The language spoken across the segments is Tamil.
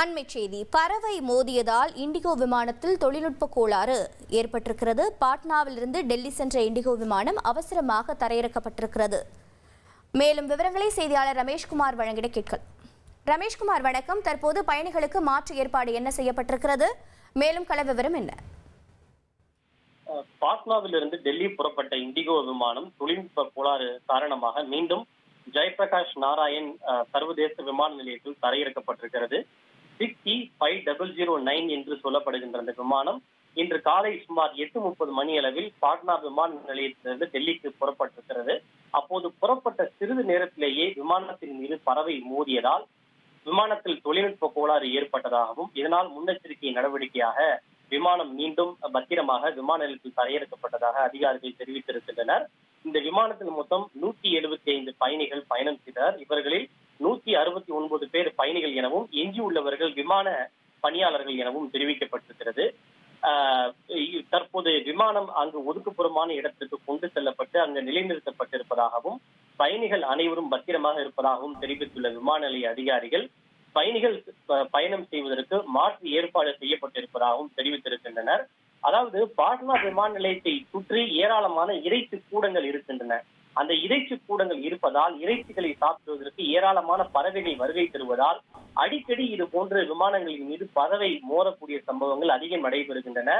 அண்மை செய்தி பறவை மோதியதால் இண்டிகோ விமானத்தில் தொழில்நுட்ப கோளாறு ஏற்பட்டிருக்கிறது. பாட்னாவிலிருந்து டெல்லி சென்ற இண்டிகோ விமானம் அவசரமாக தரையிறக்கப்பட்டிருக்கிறது. மேலும் விவரங்களை செய்தியாளர் ரமேஷ்குமார் வழங்கிட கேட்கலாம் ரமேஷ்குமார் வணக்கம். தற்போது பயணிகளுக்கு மாற்று ஏற்பாடு என்ன செய்யப்பட்டிருக்கிறது? மேலும் கள விவரம் என்ன? பாட்னாவிலிருந்து டெல்லி புறப்பட்ட இண்டிகோ விமானம் தொழில்நுட்ப கோளாறு காரணமாக மீண்டும் ஜெயபிரகாஷ் நாராயண் சர்வதேச விமான நிலையத்தில் தரையிறக்கப்பட்டிருக்கிறது. Six E five double zero nine என்று சொல்லப்படுகின்ற அந்த விமானம் இன்று காலை சுமார் எட்டு முப்பது மணி அளவில் பாட்னா விமான நிலையத்திலிருந்து டெல்லிக்கு புறப்பட்டிருக்கிறது. அப்போது புறப்பட்ட சிறிது நேரத்திலேயே விமானத்தின் மீது பறவை மோதியதால் விமானத்தில் தொழில்நுட்ப கோளாறு ஏற்பட்டதாகவும் இதனால் முன்னெச்சரிக்கை நடவடிக்கையாக விமானம் மீண்டும் பத்திரமாக விமான நிலையத்தில் தரையிறக்கப்பட்டதாக அதிகாரிகள் தெரிவித்திருக்கின்றனர். இந்த விமானத்தில் மொத்தம் நூத்தி எழுபத்தி ஐந்து பயணிகள் பயணம் செய்தனர். இவர்களில் நூத்தி அறுபத்தி ஒன்பது பேர் பயணிகள் எனவும் எஞ்சியுள்ளவர்கள் விமான பணியாளர்கள் எனவும் தெரிவிக்கப்பட்டிருக்கிறது. தற்போது விமானம் அங்கு ஒதுக்குப்புறமான இடத்திற்கு கொண்டு செல்லப்பட்டு அங்கு நிலைநிறுத்தப்பட்டிருப்பதாகவும் பயணிகள் அனைவரும் பத்திரமாக இருப்பதாகவும் தெரிவித்துள்ள விமான நிலைய அதிகாரிகள் பயணிகள் பயணம் செய்வதற்கு மாற்று ஏற்பாடு செய்யப்பட்டிருப்பதாகவும் தெரிவித்திருக்கின்றனர். அதாவது பாட்னா விமான நிலையத்தை சுற்றி ஏராளமான இறைச்சி கூடங்கள் இருக்கின்றன. அந்த இறைச்சி கூடங்கள் இருப்பதால் இறைச்சிகளை சாப்பிடுவதற்கு ஏராளமான பறவைகள் வருகை தருவதால் அடிக்கடி இது போன்ற விமானங்களின் மீது பறவை மோதக்கூடிய சம்பவங்கள் அதிகம் நடைபெறுகின்றன.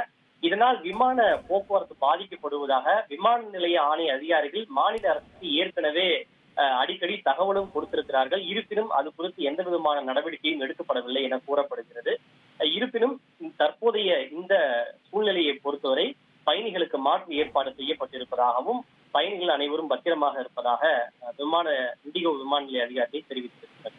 இதனால் விமான போக்குவரத்து பாதிக்கப்படுவதாக விமான நிலைய ஆணைய அதிகாரிகள் மாநில அரசுக்கு ஏற்கனவே அடிக்கடி தகவலும் கொடுத்திருக்கிறார்கள். இருப்பினும் அது குறித்து எந்த விதமான நடவடிக்கையும் எடுக்கப்படவில்லை என கூறப்படுகிறது. இருப்பினும் தற்போதைய இந்த சூழ்நிலையை பொறுத்தவரை பயணிகளுக்கு மாற்று ஏற்பாடு செய்யப்பட்டிருப்பதாகவும் பயணிகள் அனைவரும் பத்திரமாக இருப்பதாக விமான இண்டிகோ விமான நிலைய அதிகாரிகள் தெரிவித்திருக்கிறார்